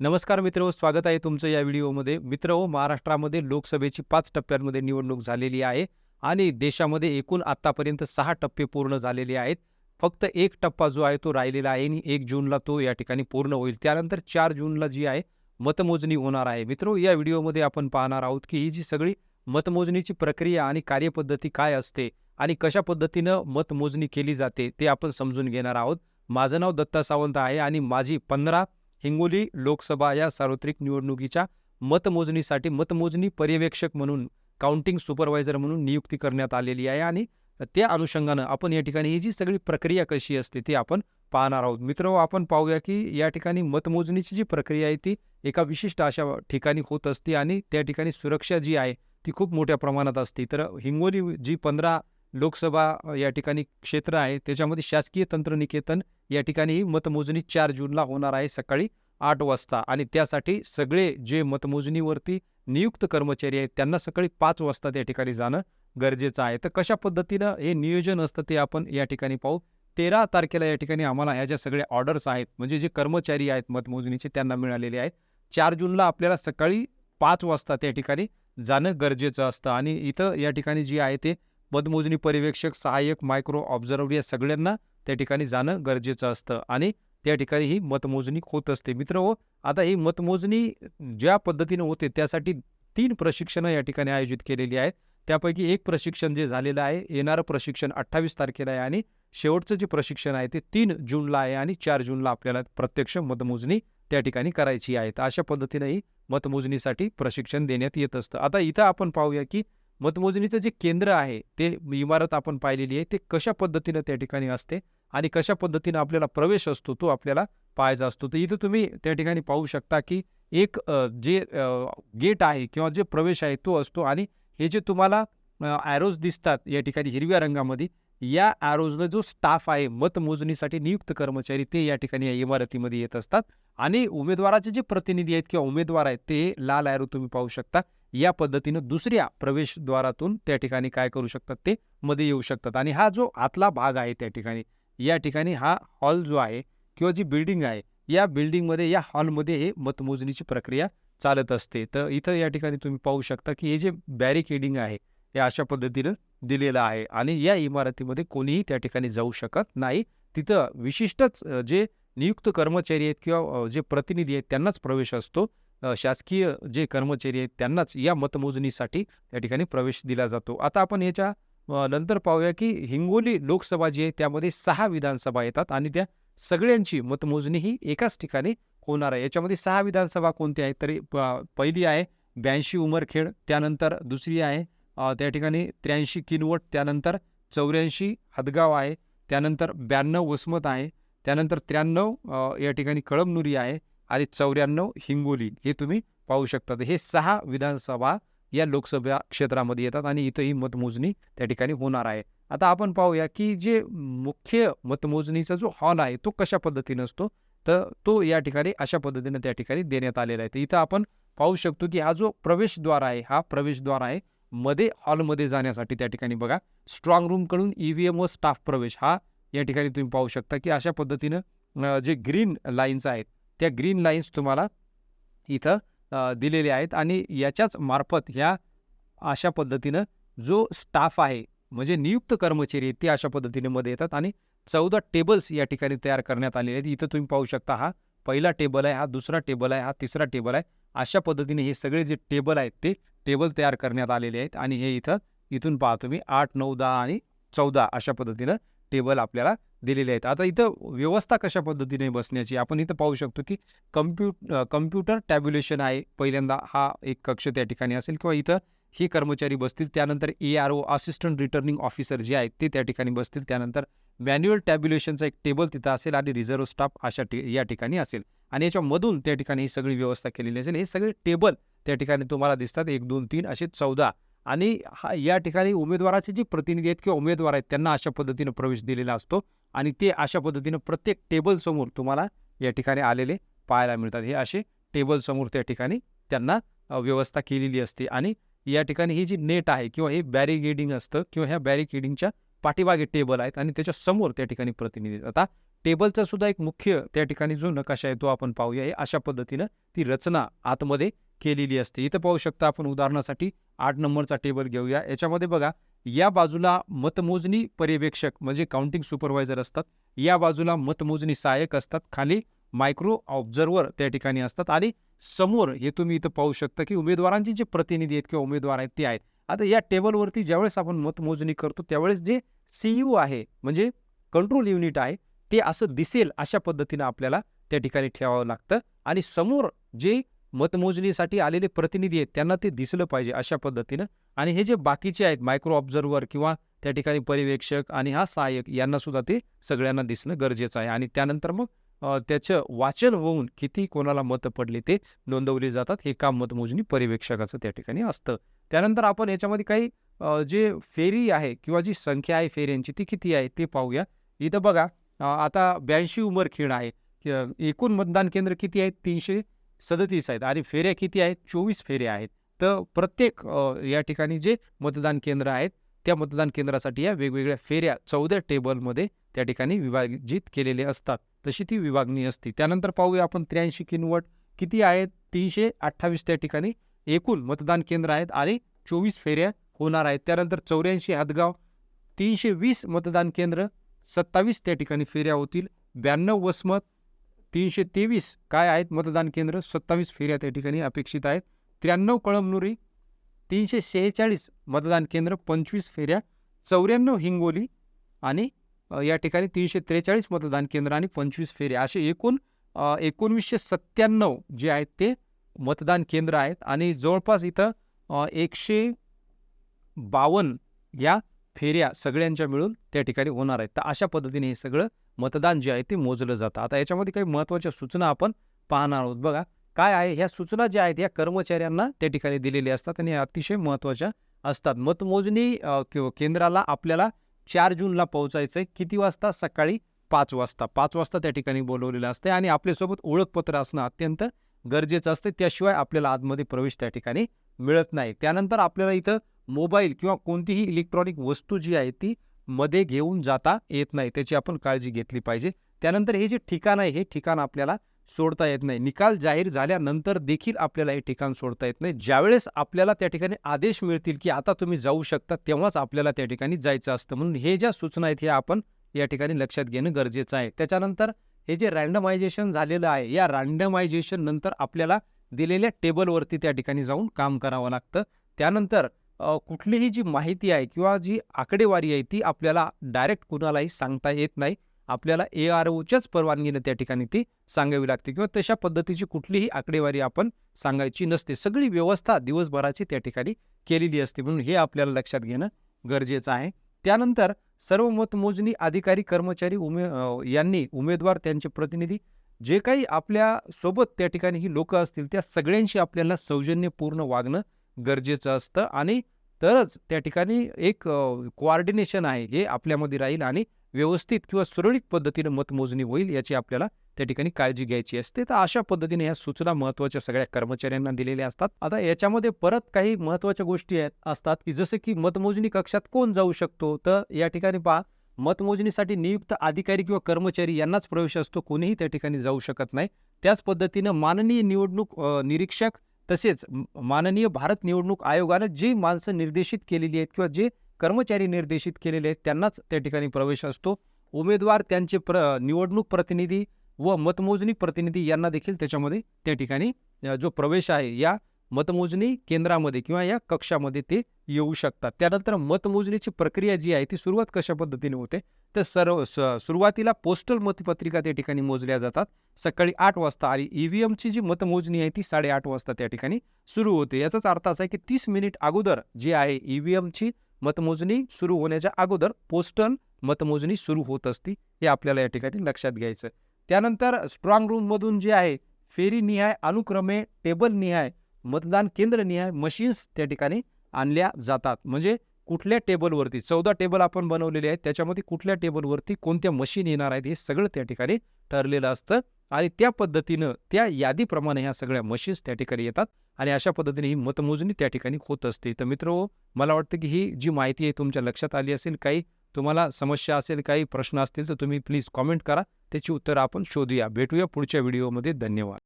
नमस्कार मित्र स्वागत आहे तुमचं या व्हिडिओमध्ये. मित्र हो महाराष्ट्रामध्ये लोकसभेची पाच टप्प्यांमध्ये निवडणूक झालेली आहे आणि देशामध्ये एकूण आत्तापर्यंत सहा टप्पे पूर्ण झालेले आहेत. फक्त एक टप्पा जो आहे तो राहिलेला आहे आणि एक जूनला तो या ठिकाणी पूर्ण होईल. त्यानंतर चार जूनला जी आहे मतमोजणी होणार आहे. मित्रो या व्हिडिओमध्ये आपण पाहणार आहोत की ही जी सगळी मतमोजणीची प्रक्रिया आणि कार्यपद्धती काय असते आणि कशा पद्धतीनं मतमोजणी केली जाते ते आपण समजून घेणार आहोत. माझं नाव दत्ता सावंत आहे आणि माझी पंधरा हिंगोली लोकसभा या सार्वत्रिक निवडणुकीच्या मतमोजणीसाठी मतमोजणी पर्यवेक्षक म्हणून काउंटिंग सुपरवायझर म्हणून नियुक्ती करण्यात आलेली आहे आणि त्या अनुषंगानं आपण या ठिकाणी ही जी सगळी प्रक्रिया कशी असते ती आपण पाहणार आहोत. मित्र आपण पाहूया की या ठिकाणी मतमोजणीची जी प्रक्रिया आहे ती एका विशिष्ट अशा ठिकाणी होत असते आणि त्या ठिकाणी सुरक्षा जी आहे ती खूप मोठ्या प्रमाणात असते. तर हिंगोली जी पंधरा लोकसभा या ठिकाणी क्षेत्र आहे. त्याच्यामध्ये शासकीय तंत्रनिकेतन या ठिकाणी मतमोजणी चार जूनला होणार आहे सकाळी आठ वाजता. आणि त्यासाठी सगळे जे मतमोजणीवरती नियुक्त कर्मचारी आहेत त्यांना सकाळी पाच वाजता त्या ठिकाणी जाणं गरजेचं आहे. तर कशा पद्धतीनं हे नियोजन असतं ते आपण या ठिकाणी पाहू. तेरा तारखेला या ठिकाणी आम्हाला ह्या ज्या सगळ्या ऑर्डर्स आहेत म्हणजे जे कर्मचारी आहेत मतमोजणीचे त्यांना मिळालेले आहेत. चार जूनला आपल्याला सकाळी पाच वाजता त्या ठिकाणी जाणं गरजेचं असतं. आणि इथं या ठिकाणी जी आहे ते मतमोजणी पर्यवेक्षक सहाय्यक मायक्रो ऑब्झर्व्हर या सगळ्यांना त्या ठिकाणी जाणं गरजेचं असतं आणि त्या ठिकाणी ही मतमोजणी होत असते. मित्र हो आता ही मतमोजणी ज्या पद्धतीनं होते त्यासाठी तीन प्रशिक्षणं या ठिकाणी आयोजित केलेली आहेत. त्यापैकी एक प्रशिक्षण जे झालेलं आहे येणारं प्रशिक्षण अठ्ठावीस तारखेला आहे आणि शेवटचं जे प्रशिक्षण आहे ते तीन जूनला आहे आणि चार जूनला आपल्याला प्रत्यक्ष मतमोजणी त्या ठिकाणी करायची आहे. तर अशा पद्धतीनं ही मतमोजणीसाठी प्रशिक्षण देण्यात येत असतं. आता इथं आपण पाहूया की मतमोजणीचं जे केंद्र आहे ते इमारत आपण पाहिलेली आहे ते कशा पद्धतीनं त्या ठिकाणी असते आणि कशा पद्धतीनं आपल्याला प्रवेश असतो तो आपल्याला पाहायचा असतो. तर इथं तुम्ही त्या ठिकाणी पाहू शकता की एक जे गेट आहे किंवा जे प्रवेश आहे तो असतो आणि हे जे तुम्हाला ॲरोज दिसतात या ठिकाणी हिरव्या रंगामध्ये या ॲरोजनं जो स्टाफ आहे मतमोजणीसाठी नियुक्त कर्मचारी ते या ठिकाणी या इमारतीमध्ये येत असतात आणि उमेदवाराचे जे प्रतिनिधी आहेत किंवा उमेदवार आहेत ते लाल ॲरो तुम्ही पाहू शकता. या पद्धतीनं दुसऱ्या प्रवेशद्वारातून त्या ठिकाणी काय करू शकतात ते मध्ये येऊ शकतात. आणि हा जो आतला भाग आहे त्या ठिकाणी या ठिकाणी हा हॉल जो आहे किंवा जी बिल्डिंग आहे या बिल्डिंगमध्ये या हॉलमध्ये हे मतमोजणीची प्रक्रिया चालत असते. तर इथं या ठिकाणी तुम्ही पाहू शकता की हे जे बॅरिकेडिंग आहे हे अशा पद्धतीनं दिलेलं आहे. आणि या इमारतीमध्ये कोणीही त्या ठिकाणी जाऊ शकत नाही. तिथं विशिष्टच जे नियुक्त कर्मचारी आहेत किंवा जे प्रतिनिधी आहेत त्यांनाच प्रवेश असतो. शासकीय जे कर्मचारी आहेत त्यांनाच या मतमोजणीसाठी त्या ठिकाणी प्रवेश दिला जातो. आता आपण याच्या नंतर पाहूया की हिंगोली लोकसभा जी आहे त्यामध्ये सहा विधानसभा येतात आणि त्या सगळ्यांची मतमोजणी ही एकाच ठिकाणी होणार आहे. याच्यामध्ये सहा विधानसभा कोणत्या आहेत? तरी पहिली आहे ब्याऐंशी उमरखेड त्यानंतर दुसरी आहे त्या ठिकाणी त्र्याऐंशी किनवट त्यानंतर चौऱ्याऐंशी हदगाव आहे त्यानंतर ब्याण्णव वसमत आहे त्यानंतर त्र्याण्णव या ठिकाणी कळमनुरी आहे आणि चौऱ्याण्णव हिंगोली हे तुम्ही पाहू शकता हे सहा विधानसभा या लोकसभा क्षेत्रामध्ये येतात आणि इथं ही मतमोजणी त्या ठिकाणी होणार आहे. आता आपण पाहूया की जे मुख्य मतमोजणीचा जो हॉल आहे तो कशा पद्धतीने असतो? तर तो या ठिकाणी अशा पद्धतीने त्या ठिकाणी देण्यात आलेला आहे. तर इथं आपण पाहू शकतो की हा जो प्रवेशद्वार आहे हा प्रवेशद्वार आहे मध्ये हॉलमध्ये जाण्यासाठी त्या ठिकाणी बघा स्ट्रॉंग रूमकडून ई व्ही एम व स्टाफ प्रवेश हा या ठिकाणी तुम्ही पाहू शकता की अशा पद्धतीनं जे ग्रीन लाईन्स आहेत त्या ग्रीन लाईन्स तुम्हाला इथं दिलेले आहेत आणि याच्याच मार्फत ह्या अशा पद्धतीनं जो स्टाफ आहे म्हणजे नियुक्त कर्मचारी आहेत ते अशा पद्धतीने मध्ये येतात आणि चौदा टेबल्स या ठिकाणी तयार करण्यात आलेले आहेत. इथं तुम्ही पाहू शकता हा पहिला टेबल आहे हा दुसरा टेबल आहे हा तिसरा टेबल आहे. अशा पद्धतीने हे सगळे जे टेबल आहेत ते टेबल तयार करण्यात आलेले आहेत आणि हे इथं इथून पाहा तुम्ही आठ नऊ दहा आणि चौदा अशा पद्धतीनं टेबल आपल्याला दिलेले आहेत. आता इथं व्यवस्था कशा पद्धतीने बसण्याची आपण इथं पाहू शकतो की कम्प्यु कम्प्युटर टॅब्युलेशन आहे. पहिल्यांदा हा एक कक्ष त्या ठिकाणी असेल किंवा इथं हे कर्मचारी बसतील. त्यानंतर A R O assistant returning officer जे आहेत ते त्या ठिकाणी बसतील. त्यानंतर मॅन्युअल टॅब्युलेशनचा एक टेबल तिथं असेल आणि रिझर्व्ह स्टाफ अशा या ठिकाणी असेल. आणि याच्यामधून त्या ठिकाणी ही सगळी व्यवस्था केलेली असेल. हे सगळे टेबल त्या ठिकाणी तुम्हाला दिसतात. एक दोन तीन असे चौदा आणि हा या ठिकाणी उमेदवाराचे जे प्रतिनिधी आहेत किंवा उमेदवार आहेत त्यांना अशा पद्धतीनं प्रवेश दिलेला असतो. आणि ते अशा पद्धतीनं प्रत्येक टेबलसमोर तुम्हाला या ठिकाणी आलेले पाहायला मिळतात. हे असे टेबलसमोर त्या ठिकाणी त्यांना व्यवस्था केलेली असते. आणि या ठिकाणी ही जी नेट आहे किंवा हे बॅरिगेडिंग असतं किंवा ह्या बॅरिकेडिंगच्या पाठीमागे टेबल आहेत आणि त्याच्यासमोर त्या ठिकाणी प्रतिनिधी आता टेबलचा सुद्धा एक मुख्य त्या ठिकाणी जो नकाशा आहे तो आपण पाहूया. हे अशा पद्धतीनं ती रचना आतमध्ये केलेली असते. इथं पाहू शकता आपण उदाहरणासाठी आठ नंबरचा टेबल घेऊया. याच्यामध्ये बघा या बाजूला मतमोजणी पर्यवेक्षक म्हणजे काउंटिंग सुपरवायझर असतात. या बाजूला मतमोजणी सहाय्यक असतात. खाली मायक्रो ऑब्झर्वर त्या ठिकाणी असतात. आणि समोर हे तुम्ही इथं पाहू शकता की उमेदवारांचे जे प्रतिनिधी आहेत किंवा उमेदवार आहेत ते आहेत. आता या टेबलवरती ज्यावेळेस आपण मतमोजणी करतो त्यावेळेस जे सीयू आहे म्हणजे कंट्रोल युनिट आहे ते असं दिसेल अशा पद्धतीनं आपल्याला त्या ठिकाणी ठेवावं लागतं. आणि समोर जे मतमोजणीसाठी आलेले प्रतिनिधी आहेत त्यांना ते दिसलं पाहिजे अशा पद्धतीनं. आणि हे जे बाकीचे आहेत मायक्रो ऑब्झर्वर किंवा त्या ठिकाणी पर्यवेक्षक आणि हा सहाय्यक यांना सुद्धा ते सगळ्यांना दिसणं गरजेचं आहे. आणि त्यानंतर मग त्याचं वाचन होऊन किती कोणाला मतं पडली ते नोंदवली जातात हे काम मतमोजणी पर्यवेक्षकाचं त्या ठिकाणी असतं. त्यानंतर आपण याच्यामध्ये काही जे फेरी आहे किंवा जी संख्या आहे फेऱ्यांची ती किती आहे ते पाहूया. इथं बघा आता ब्याऐंशी उमरखेड आहे. एकूण मतदान केंद्र किती आहेत तीनशे सदतीस आहेत. आणि फेऱ्या किती आहेत? चोवीस फेऱ्या आहेत. तर प्रत्येक या ठिकाणी जे मतदान केंद्र आहेत त्या मतदान केंद्रासाठी या वेगवेगळ्या फेऱ्या चौदा टेबलमध्ये त्या ठिकाणी विभाजित केलेले असतात. तशी ती विभागणी असते. त्यानंतर पाहूया आपण त्र्याऐंशी किनवट किती आहेत? तीनशे अठ्ठावीस त्या ठिकाणी एकूण मतदान केंद्र आहेत आणि चोवीस फेऱ्या होणार आहेत. त्यानंतर चौऱ्याऐंशी हदगाव तीनशे वीस मतदान केंद्र सत्तावीस त्या ठिकाणी फेऱ्या होतील. ब्याण्णव वसमत तीनशे तेवीस काय आहेत मतदान केंद्र? सत्तावीस फेऱ्या त्या ठिकाणी अपेक्षित आहेत. त्र्याण्णव कळमनुरी तीनशे शेहेचाळीस मतदान केंद्र पंचवीस फेऱ्या चौऱ्याण्णव हिंगोली आणि या ठिकाणी तीनशे त्रेचाळीस मतदान केंद्र आणि पंचवीस फेऱ्या असे एकूण एकोणवीसशे सत्त्याण्णव जे आहेत ते मतदान केंद्र आहेत आणि जवळपास इथं एकशे बावन्न या फेऱ्या सगळ्यांच्या मिळून त्या ठिकाणी होणार आहेत. तर अशा पद्धतीने हे सगळं मतदान जे आहे ते मोजलं जातं. आता याच्यामध्ये काही महत्त्वाच्या सूचना आपण पाहणार आहोत. बघा काय आहे? ह्या सूचना ज्या आहेत या कर्मचाऱ्यांना त्या ठिकाणी दिलेल्या असतात आणि या अतिशय महत्त्वाच्या असतात. मतमोजणी केंद्राला आपल्याला चार जूनला पोहोचायचं आहे किती वाजता? सकाळी पाच वाजता. पाच वाजता त्या ठिकाणी बोलवलेलं असते आणि आपल्यासोबत ओळखपत्र असणं अत्यंत गरजेचं असते त्याशिवाय आपल्याला आतमध्ये प्रवेश त्या ठिकाणी मिळत नाही. त्यानंतर आपल्याला इथं मोबाईल किंवा कोणतीही इलेक्ट्रॉनिक वस्तू जी आहे ती मध्ये घेऊन जाता येत नाही. त्याची आपण काळजी घेतली पाहिजे. त्यानंतर हे जे ठिकाण आहे हे ठिकाण आपल्याला सोडता येत नाही. निकाल जाहीर झाल्यानंतर देखील आपल्याला हे ठिकाण सोडता येत नाही. ज्यावेळेस आपल्याला त्या ठिकाणी आदेश मिळतील की आता तुम्ही जाऊ शकता तेव्हाच आपल्याला त्या ठिकाणी जायचं असतं. म्हणून हे ज्या सूचना आहेत हे आपण या ठिकाणी लक्षात घेणं गरजेचं आहे. त्याच्यानंतर हे जे रँडमायझेशन झालेलं आहे या रँडमायझेशन नंतर आपल्याला दिलेल्या टेबलवरती त्या ठिकाणी जाऊन काम करावं लागतं. त्यानंतर कुठलीही जी माहिती आहे किंवा जी आकडेवारी आहे ती आपल्याला डायरेक्ट कुणालाही सांगता येत नाही. आपल्याला ए आर ओच्याच परवानगीने त्या ठिकाणी ती सांगावी लागते किंवा तशा पद्धतीची कुठलीही आकडेवारी आपण सांगायची नसते. सगळी व्यवस्था दिवसभराची त्या ठिकाणी केलेली असते म्हणून हे आपल्याला लक्षात घेणं गरजेचं आहे. त्यानंतर सर्व मतमोजणी अधिकारी कर्मचारी उमे यांनी उमेदवार त्यांचे प्रतिनिधी जे काही आपल्यासोबत त्या ठिकाणी ही लोक असतील त्या सगळ्यांशी आपल्याला सौजन्यपूर्ण वागणं गरजेचं असतं आणि तरच त्या ठिकाणी एक कोऑर्डिनेशन आहे हे आपल्यामध्ये राहील आणि व्यवस्थित किंवा सुरळीत पद्धतीनं मतमोजणी होईल याची आपल्याला त्या ठिकाणी काळजी घ्यायची असते. तर अशा पद्धतीने ह्या सूचना महत्त्वाच्या सगळ्या कर्मचाऱ्यांना दिलेल्या असतात. आता याच्यामध्ये परत काही महत्त्वाच्या गोष्टी आहेत असतात की जसं की मतमोजणी कक्षात कोण जाऊ शकतो? तर या ठिकाणी पहा मतमोजणीसाठी नियुक्त अधिकारी किंवा कर्मचारी यांनाच प्रवेश असतो. कोणीही त्या ठिकाणी जाऊ शकत नाही. त्याच पद्धतीनं माननीय निवडणूक निरीक्षक तसेच माननीय भारत निवडणूक आयोगानं जी माणसं निर्देशित केलेली आहेत किंवा जे कर्मचारी निर्देशित केलेले आहेत त्यांनाच त्या ठिकाणी प्रवेश असतो. उमेदवार त्यांचे प्र निवडणूक प्रतिनिधी व मतमोजणी प्रतिनिधी यांना देखील त्याच्यामध्ये त्या ठिकाणी जो प्रवेश आहे या मतमोजणी केंद्रामध्ये किंवा या कक्षामध्ये ते येऊ शकतात. त्यानंतर मतमोजणीची प्रक्रिया जी आहे ती सुरुवात कशा पद्धतीने होते? तर सर्व स सुरुवातीला पोस्टल मतपत्रिका त्या ठिकाणी मोजल्या जातात. सकाळी आठ वाजता आणि ई व्ही एमची जी मतमोजणी आहे ती साडेआठ वाजता त्या ठिकाणी सुरू होते. याचाच अर्थ असा आहे की तीस मिनिट अगोदर जी आहे ई व्ही एमची मतमोजणी सुरू होण्याच्या अगोदर पोस्टल मतमोजणी सुरू होत असती हे आपल्याला या ठिकाणी लक्षात घ्यायचं त्यानंतर स्ट्रॉंग रूममधून जे आहे फेरी निहाय अनुक्रमे टेबल निहाय मतदान केंद्रनिहाय मशीन्स त्या ठिकाणी आणल्या जातात. म्हणजे कुठल्या टेबलवरती चौदा टेबल आपण बनवलेले आहेत त्याच्यामध्ये कुठल्या टेबलवरती कोणत्या मशीन येणार आहेत हे सगळं त्या ठिकाणी ठरलेलं असतं. आणि त्या पद्धतीनं त्या यादीप्रमाणे ह्या सगळ्या मशीन्स त्या ठिकाणी येतात. आणि अशा पद्धतीने ही मतमोजणी त्या ठिकाणी होत असते. तर मित्र हो, मला वाटतं की ही जी माहिती आहे तुमच्या लक्षात आली असेल काही तुम्हाला समस्या असेल काही प्रश्न असतील तर तुम्ही प्लीज कॉमेंट करा. त्याची उत्तरं आपण शोधूया. भेटूया पुढच्या व्हिडिओमध्ये धन्यवाद.